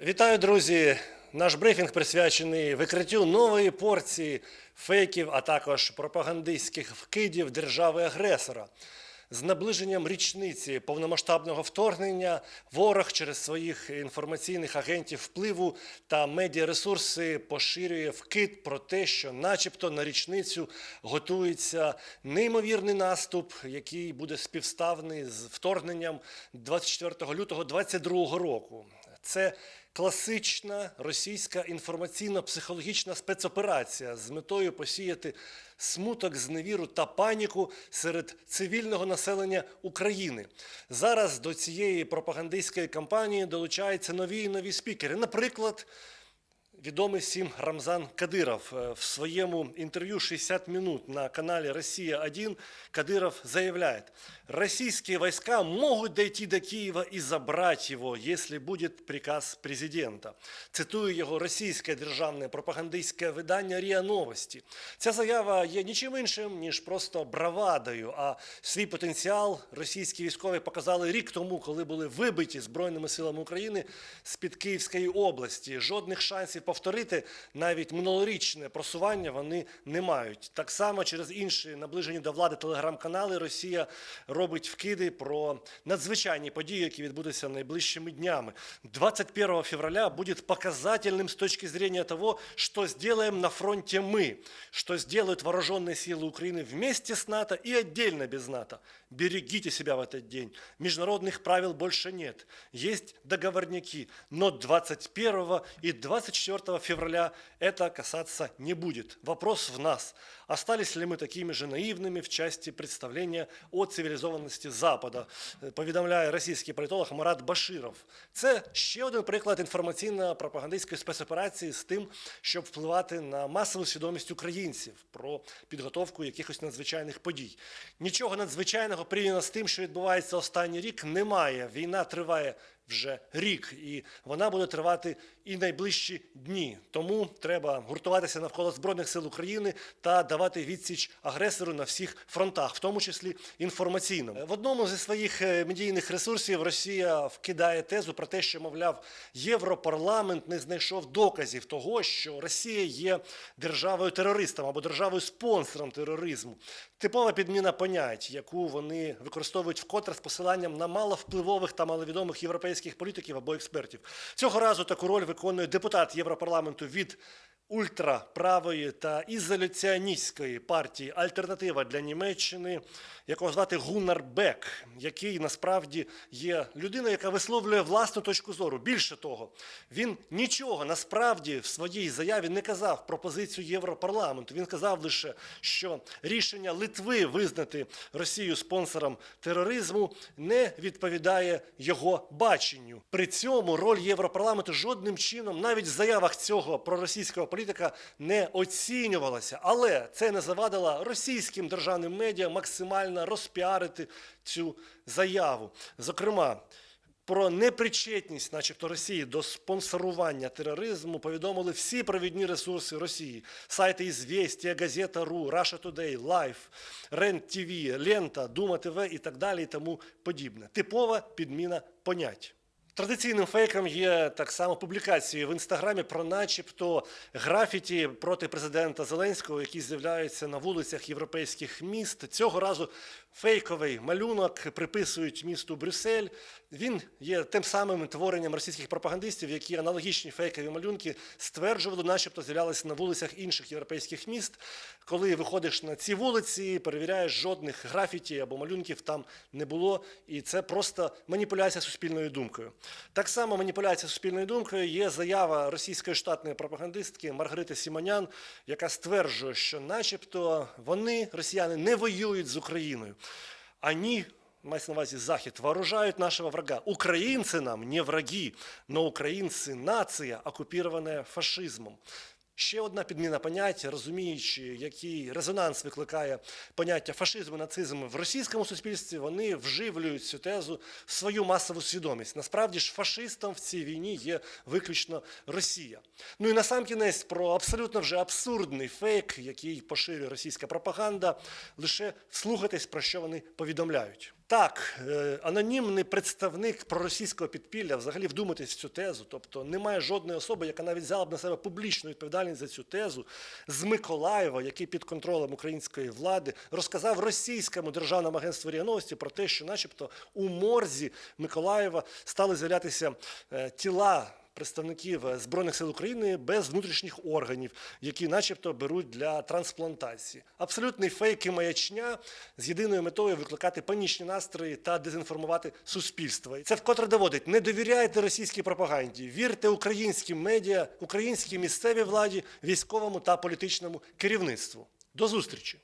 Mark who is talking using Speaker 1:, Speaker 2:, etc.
Speaker 1: Вітаю, друзі! Наш брифінг присвячений викриттю нової порції фейків, а також пропагандистських вкидів держави-агресора. З наближенням річниці повномасштабного вторгнення ворог через своїх інформаційних агентів впливу та медіаресурси поширює вкид про те, що, начебто, на річницю готується неймовірний наступ, який буде співставний з вторгненням 24 лютого 2022 року. Це класична російська інформаційно-психологічна спецоперація з метою посіяти смуток, зневіру та паніку серед цивільного населення України. Зараз до цієї пропагандистської кампанії долучаються нові і нові спікери. Наприклад, Відомий всім Рамзан Кадиров Е, в своєму інтерв'ю «60 минут на канале «Россия-1» Кадыров заявляет, российские войска могут дойти до Киева и забрать его, если будет приказ президента. Цитую його російське державне пропагандистське видання РІА Новості. Ця заява є нічим іншим, ніж просто бравадою, а свій потенціал російські військові показали рік тому, коли були вибиті Збройними силами України з-під Київської області. Жодних шансів повторити навіть минулорічне просування вони не мають. Так само через інші наближені до влади телеграм-канали Росія робить вкиди про надзвичайні події, які відбудуться найближчими днями. 21 февраля будет показательным с точки зрения того, что сделаем на фронте мы, что сделают вооруженные силы Украины вместе с НАТО и отдельно без НАТО. Берегите себя в этот день. Международных правил больше нет. Есть договорники, но 21 и 24 февраля это касаться не будет. Вопрос в нас. Остались ли мы такими же наивными в части представления о цивілізованості Запада, Е, повідомляє російський політолог Марат Баширов. Це ще один приклад інформаційно-пропагандистської спецоперації з тим, щоб впливати на масову свідомість українців про підготовку якихось надзвичайних подій. Нічого надзвичайного порівняно з тим, що відбувається останній рік, немає. Війна триває вже рік, і вона буде тривати і найближчі дні. Тому треба гуртуватися навколо збройних сил України та давати відсіч агресору на всіх фронтах, в тому числі інформаційному. В одному зі своїх е, медійних ресурсів Росія вкидає тезу про те, що мовляв Європарламент не знайшов доказів того, що Росія є державою терористом або державою спонсором тероризму. Типова підміна понять, яку вони використовують вкотре з посиланням на маловпливових та маловідомих європейських політиків або експертів. Цього разу таку роль виконує депутат Європарламенту від ультраправої та ізоляціоністської партії Альтернатива для Німеччини, якого звати Гуннар Бек, який насправді є людиною, яка висловлює власну точку зору. Більше того, він нічого насправді в своїй заяві не казав про позицію Європарламенту. Він казав лише, що рішення Литви визнати Росію спонсором тероризму не відповідає його баченню. При цьому роль Європарламенту жодним чином, навіть в заявах цього проросійського політика, не оцінювалася. Але це не завадило російським державним медіа максимально розпіарити цю заяву. Зокрема. Про непричетність, начебто, Росії до спонсорування тероризму повідомили всі провідні ресурси Росії: сайти «Ізвєстія», «Газета.ру», «Russia Today», «Life», «Рент ТВ», «Лента», «Дума ТВ» і так далі і тому подібне. Типова підміна понять. Традиційним фейком є так само публікації в інстаграмі про, начебто, графіті проти президента Зеленського, які з'являються на вулицях європейських міст. Цього разу фейковий малюнок приписують місту Брюссель. Він є тим самим творенням російських пропагандистів, які аналогічні фейкові малюнки стверджували, начебто з'являлися на вулицях інших європейських міст. Коли виходиш на ці вулиці, перевіряєш жодних графіті або малюнків там не було, і це просто маніпуляція суспільною думкою. Так само маніпуляція суспільною думкою є заява російської штатної пропагандистки Маргарити Сімонян, яка стверджує, що, начебто, вони, росіяни, не воюють з Україною. Ані мається на увазі Захід, вооружають нашого врага. Українці нам не враги, но українці нація, окупірована фашизмом. Ще одна підміна поняття, розуміючи, який резонанс викликає поняття фашизму, нацизму в російському суспільстві, вони вживлюють цю тезу в свою масову свідомість. Насправді ж фашистом в цій війні є виключно Росія. Ну і насамкінець про абсолютно вже абсурдний фейк, який поширює російська пропаганда. Лише вслухайтесь, про що вони повідомляють. Так, е, анонімний представник проросійського підпілля, взагалі вдуматись в цю тезу. Тобто немає жодної особи, яка навіть взяла б на себе публічну відповідальність за цю тезу з Миколаєва, який під контролем української влади розказав російському державному агентству РІА Новості про те, що, начебто, у морзі Миколаєва стали з'являтися е, тіла. Представників е, збройних сил України без внутрішніх органів, які, начебто, беруть для трансплантації. Абсолютний фейк і маячня з єдиною метою викликати панічні настрої та дезінформувати суспільство. І це вкотре доводить: не довіряйте російській пропаганді, вірте українським медіа, українській місцевій владі, військовому та політичному керівництву. До зустрічі!